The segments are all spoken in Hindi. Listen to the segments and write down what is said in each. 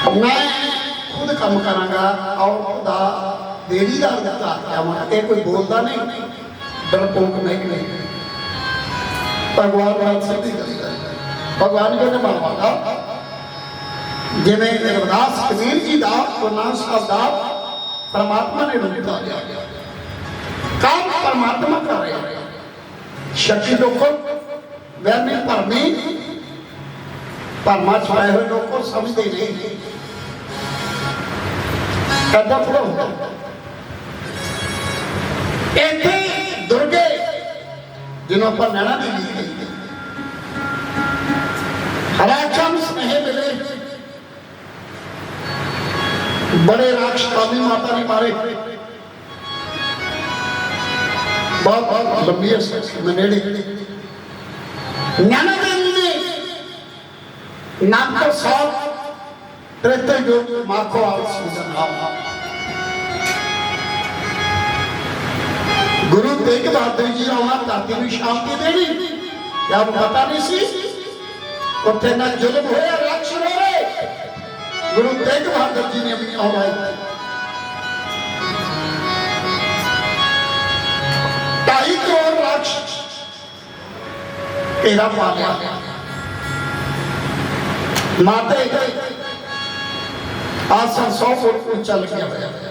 ਤੜਕੇ ਬੇਟਾ ਮੈਂ ਖੁਦ ਕੰਮ ਕਰਾਂਗਾ ਔਰ ਦਾ ਦੇਰੀ ਦਾ ਦਿੱਤਾ ਆਵਾਂ ਇਹ ਕੋਈ ਬੋਲਦਾ ਨਹੀਂ ਡਰਪੋਕ ਨਹੀਂ ਨਹੀਂ ਭਗਵਾਨ ਨਾਲ ਸਿੱਧੀ ਗੱਲ ਹੈ ਭਗਵਾਨ ਜੀ ਨੇ ਮਾਰਵਾਗਾ ਜਿਵੇਂ ਰਵਿਦਾਸ ਕਬੀਰ ਜੀ ਦਾ ਗੁਰਨਾਮ ਸਾਹਿਬ ਦਾ ਪਰਮਾਤਮਾ ਨੇ ਰੂਪ ਧਾਰਿਆ ਕੰਮ ਪਰਮਾਤਮਾ ਕਰ ਰਿਹਾ ਹੈ ਸ਼ੱਕੀ ਲੋਕੋ ਵਹਿਮੀ ਭਰਮੀ ਭਰਮਾ ਛਾਏ ਹੋਏ ਲੋਕੋ ਸਮਝਦੇ ਨਹੀਂ कदा पुढं होत येथे बड़े राक्ष काली माता ने मारे। बहुत बहुत लंबी मनेड़े नैना देवी ने नाम तो का सौ त्रेते जो माखो और सूजन। हाव गुरु तेग बहादुर जी हमारे दादी भी शांति देवी क्या पता नहीं सी उठे ना जुल्म हो या लक्ष्य हो रहे गुरु तेग बहादुर जी ने अपनी हमारी ढाई करोड़ लक्ष तेरा पालिया माते आज सौ फुट ऊंचा लग गया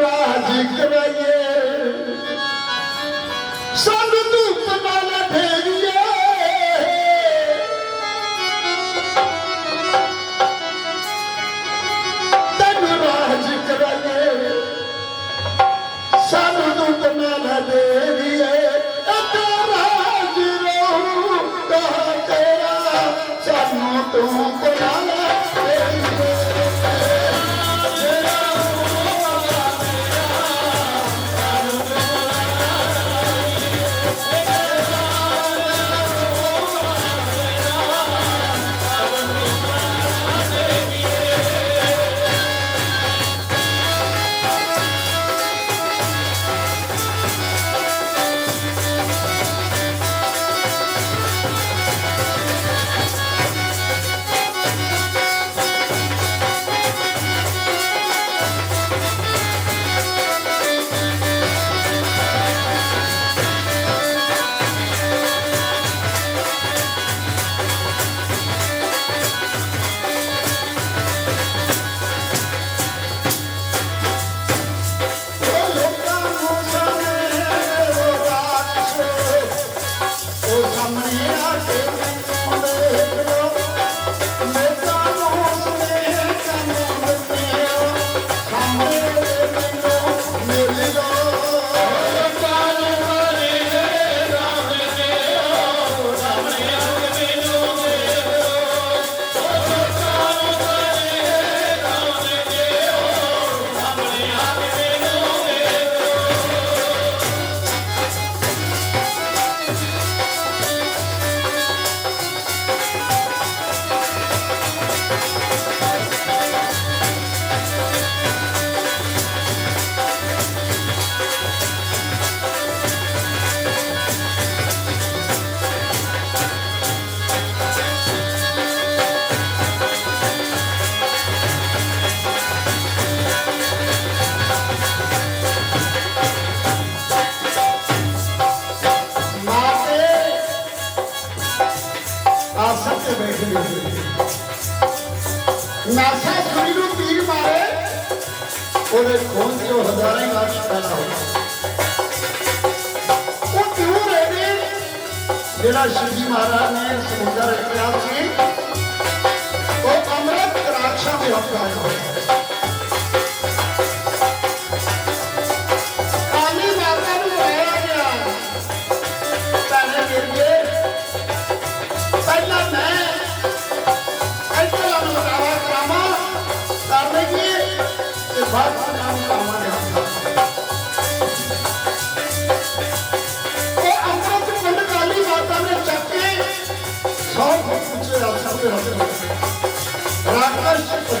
Não tem nada ਉਹ ਉਹਦੇ ਖੂਨ ਚੋਂ ਹਜ਼ਾਰਾਂ ਹੀ ਲਾਸ਼ ਪੈਦਾ ਹੋ ਉਹ ਕਿਉਂ ਰਹੇ ਜਿਹੜਾ ਸ਼ਿਵਜੀ ਮਹਾਰਾਜ ਨੇ ਸਮੁੰਦਰ ਰੱਖਿਆ ਸੀ, ਉਹ ਅੰਮ੍ਰਿਤ ਰਾਖਸ਼ਾਂ ਦੇ ਹੱਥ ਆਇਆ ਹੋਇਆ ਰਾਕਸ਼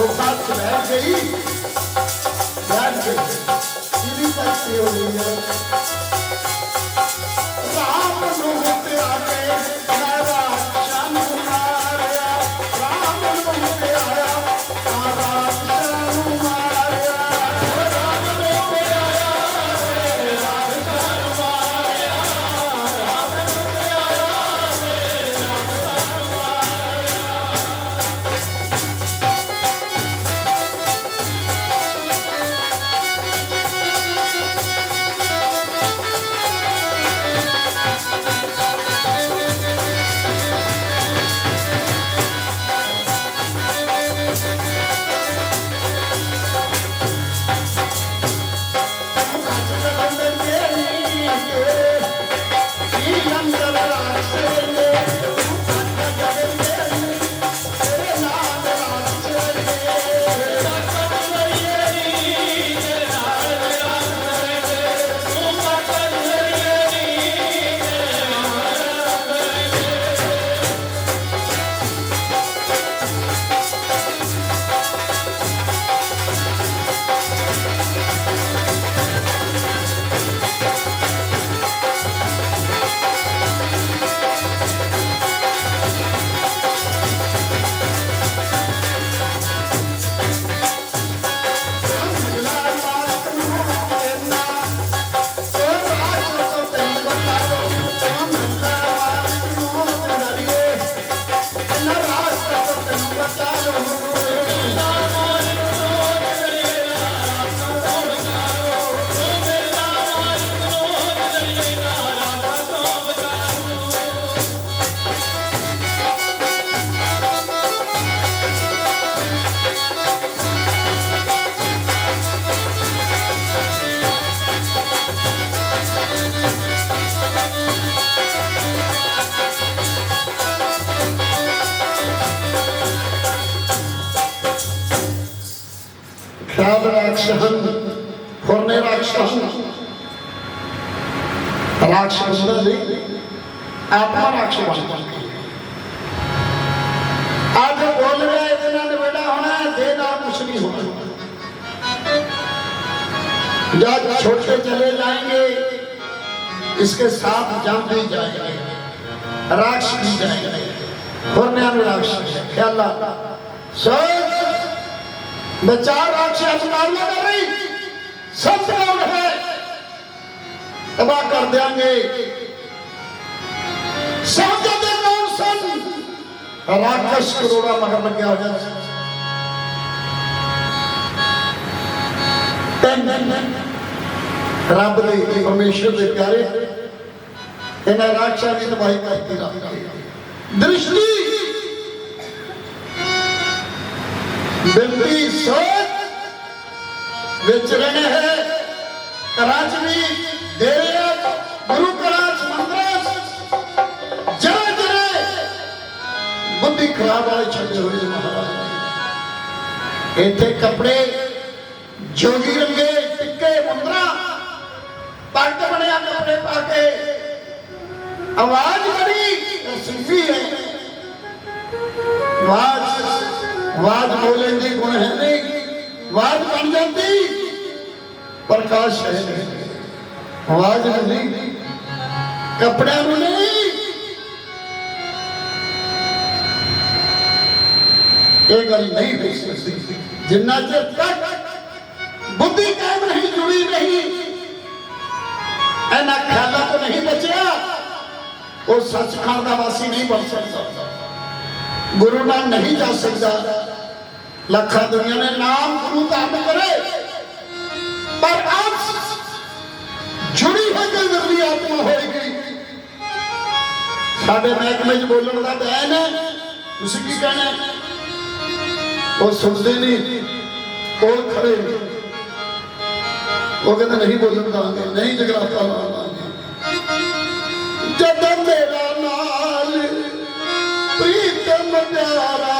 वो बात रह गई ध्यान से इसी पर से हो रही है आप लोगों से आके राक्षहन फुरने राक्षस। आत्मा राक्षस। आज बोल होना है देना कुछ नहीं होना जब छोटे चले जाएँगे, इसके साथ जान भी जाएँगे, राक्षस जाएँगे। फुरने राक्षस ख्याल सोच चार आपसे अवधारणा कर रही। सब ग्राउंड है। तबाह कर देंगे। शहादत कौन सन राक्षस करोड़ा मगर लग गया जा रब दे परमेश्वर दे प्यारे। इन्हें राक्षस की तबाही करती रखी दृष्टि। ਦ੍ਰਿਸ਼ਟੀ ਬਿੰਦੀ ਸੋਚ ਵਿੱਚ ਰਹਿਣਾ ਹੈ ਕਰਾਚੀ ਦੇ ਰਿਹਾ ਗੁਰੂ ਕਰਾਚ ਮੰਦਰਾਂ ਜਰਾ ਜਰਾ ਬੁੱਧੀ ਖਰਾਬ ਵਾਲੇ ਛੱਡੇ ਹੋਏ ਮਹਾਰਾਜ ਨੇ। ਇੱਥੇ ਕੱਪੜੇ ਜੋਗੀ ਰੰਗੇ ਟਿੱਕੇ ਮੁੰਦਰਾ ਪੱਗ ਬਣਿਆ ਕੱਪੜੇ ਪਾ ਕੇ ਆਵਾਜ਼ वाद बोलेंगे गुण है नहीं वाद बन जाती प्रकाश है वाद नहीं कपड़ा नहीं ਇਹ ਗੱਲ ਨਹੀਂ ਹੋ ਸਕਦੀ। ਜਿੰਨਾ ਚਿਰ ਤੱਕ ਬੁੱਧੀ ਕਾਇਮ ਨਹੀਂ ਜੁੜੀ ਨਹੀਂ ਇਹਨਾਂ ਖਿਆਲਾਂ ਤੋਂ ਨਹੀਂ ਬਚਿਆ, ਉਹ ਸੱਚਖੰਡ ਦਾ ਵਾਸੀ ਨਹੀਂ ਬਣ ਸਕਦਾ। ਗੁਰੂ ਨਾਲ ਨਹੀਂ ਜਾ ਸਕਦਾ। ਲੱਖਾਂ ਦੁਨੀਆ ਨੇ ਨਾਮ ਗੁਰੂ ਧਾਰਨ ਕਰੇ। ਪਰ ਆਪ ਜੁੜੀ ਹੋਈ ਕੋਈ ਨਿਰਲੀ ਆਤਮਾ ਹੋਏਗੀ ਸਾਡੇ ਮਹਿਕਮੇ 'ਚ ਬੋਲਣ ਦਾ ਬੈਨ ਹੈ। ਤੁਸੀਂ ਕੀ ਕਹਿਣਾ? ਉਹ ਸੁਣਦੇ ਨਹੀਂ। ਉਹ ਖੜੇ ਉਹ ਕਹਿੰਦੇ ਨਹੀਂ ਬੋਲਣ ਦਾਂਗੇ, ਨਹੀਂ ਜਗਰਾਤਾ ਲਾਵਾਂਗੇ। ਜਦੋਂ ਮੇਰਾ ਨਾਲ ਪ੍ਰੀਤਮ ਪਿਆਰਾ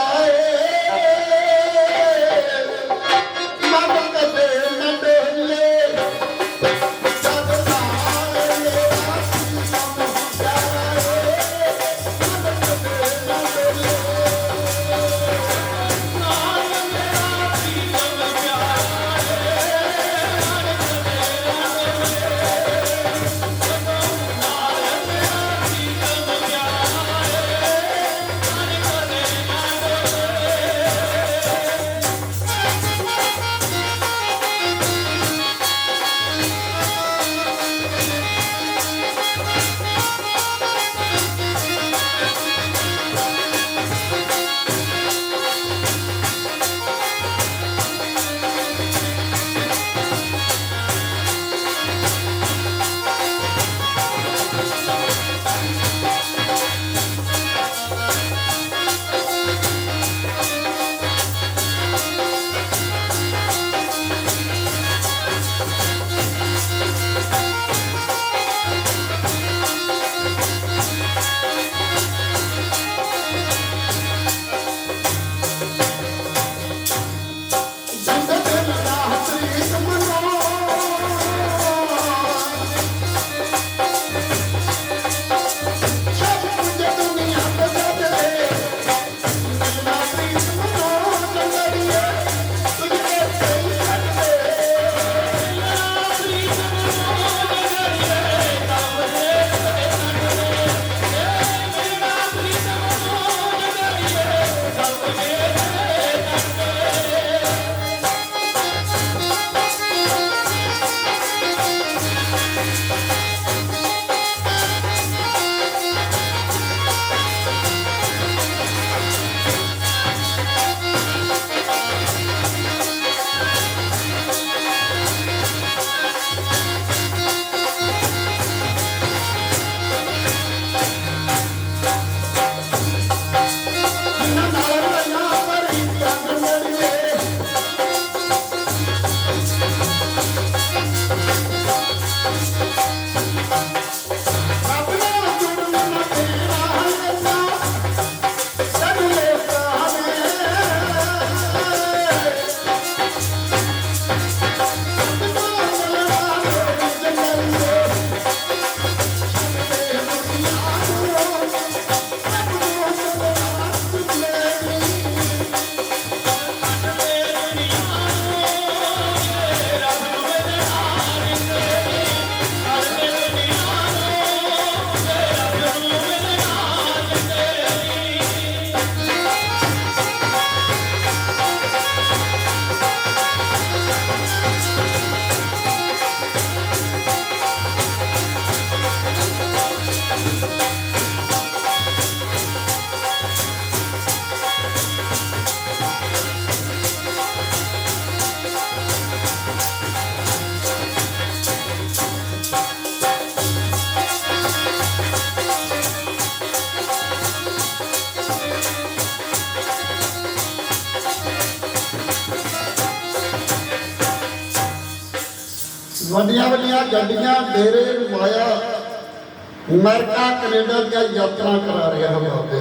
ਅਮਰੀਕਾ ਕੈਨੇਡਾ ਦੀਆਂ ਯਾਤਰਾ ਕਰਾ ਰਿਹਾ ਹੈ ਬਾਬੇ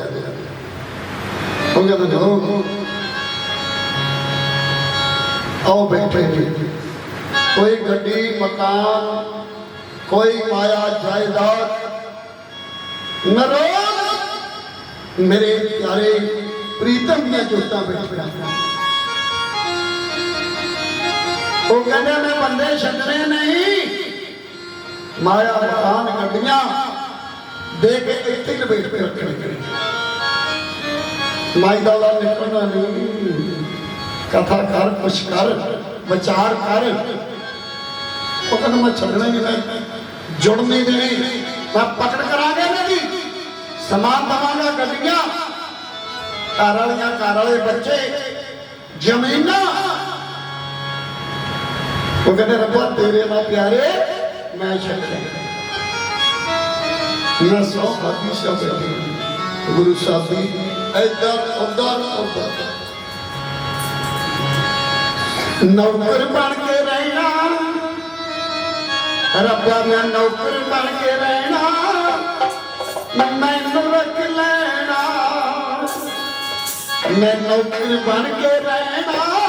ਉਹ ਕਹਿੰਦਾ ਜੋ ਆਓ ਬੈਠੇ ਜੀ ਕੋਈ ਗੱਡੀ ਮਕਾਨ ਕੋਈ ਮਾਇਆ ਜਾਇਦਾਦ ਨਰੋ ਮੇਰੇ ਪਿਆਰੇ ਪ੍ਰੀਤਮ ਦੀਆਂ ਜੋਤਾਂ ਬੈਠੀਆਂ ਉਹ ਕਹਿੰਦੇ ਮੈਂ ਬੰਦੇ ਛੱਡਣੇ ਨਹੀਂ ਮਾਇਆ ਮਕਾਨ ਗੱਡੀਆਂ ਦੇ ਕੇ ਇੱਥੇ ਹੀ ਲਪੇਟ ਕੇ ਰੱਖਣੇ। ਮਾਈ ਦਾ ਨਿਕਲਣਾ ਨਹੀਂ। ਕਥਾ ਕਰ, ਕੁਛ ਕਰ, ਵਿਚਾਰ ਕਰ। ਉਹ ਕਹਿੰਦਾ ਮੈਂ ਛੱਡਣਾ ਹੀ ਨਹੀਂ ਜੁੜ ਨਹੀਂ। ਮੈਂ ਪਕੜ ਕਰਾਂਗਾ ਇਹਨਾਂ ਦੀ ਸਮਾਨ ਦਵਾਂਗਾ ਗੱਡੀਆਂ। ਘਰ ਵਾਲੀਆਂ, ਘਰ ਵਾਲੇ ਬੱਚੇ, ਜ਼ਮੀਨਾਂ। ਉਹ ਕਹਿੰਦੇ ਰੱਬਾ ਤੇਰੇ ਨਾਲ ਪਿਆਰੇ, ਮੈਂ ਛੱਡਣਾ ਮੈਂ ਸੌ ਖਾਦੀ ਸ਼ਬਦ ਗੁਰੂ ਸਾਹਿਬ ਜੀ ਇੱਧਰ ਉੱਧਰ ਉੱਧਰ ਨੌਕਰ ਬਣ ਕੇ ਰਹਿਣਾ। ਰੱਬਾ ਮੈਂ ਨੌਕਰ ਬਣ ਕੇ ਰਹਿਣਾ। ਮੈਨੂੰ ਰੱਖ ਲੈਣਾ। ਮੈਂ ਨੌਕਰ ਬਣ ਕੇ ਰਹਿਣਾ।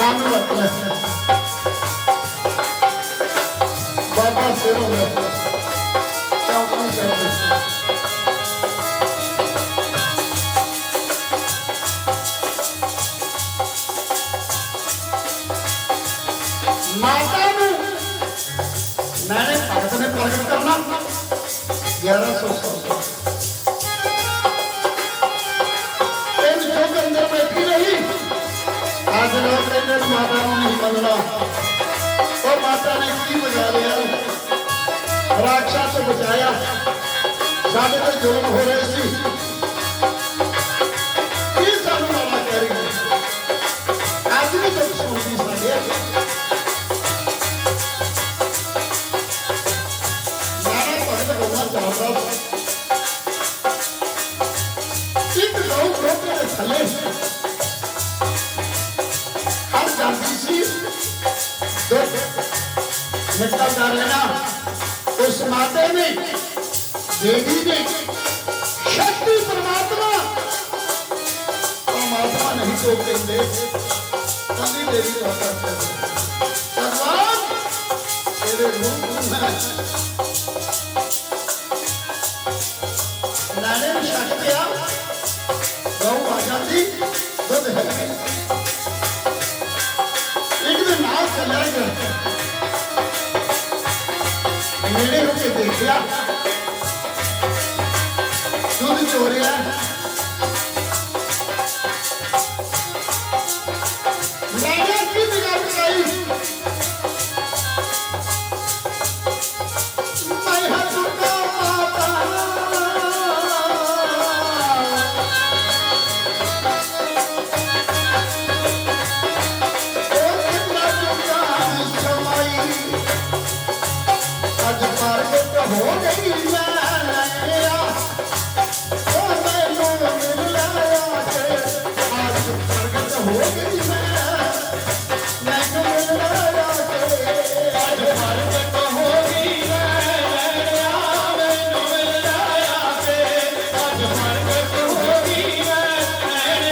Pamela Preston. Baba Sero Preston. Calvin Jefferson. ने माता को नहीं मंगना और माता ने की बजा लिया राक्षा से बचाया साढ़े तो जुर्म हो रहे सी आदमी तो सुनती साढ़े Valeu! निकलता लेना उस माते ने देवी ने शक्ति परमात्मा। परमात्मा नहीं तो कहते कभी देवी का करते भगवान, तेरे है। चोरिया दूध चोरिया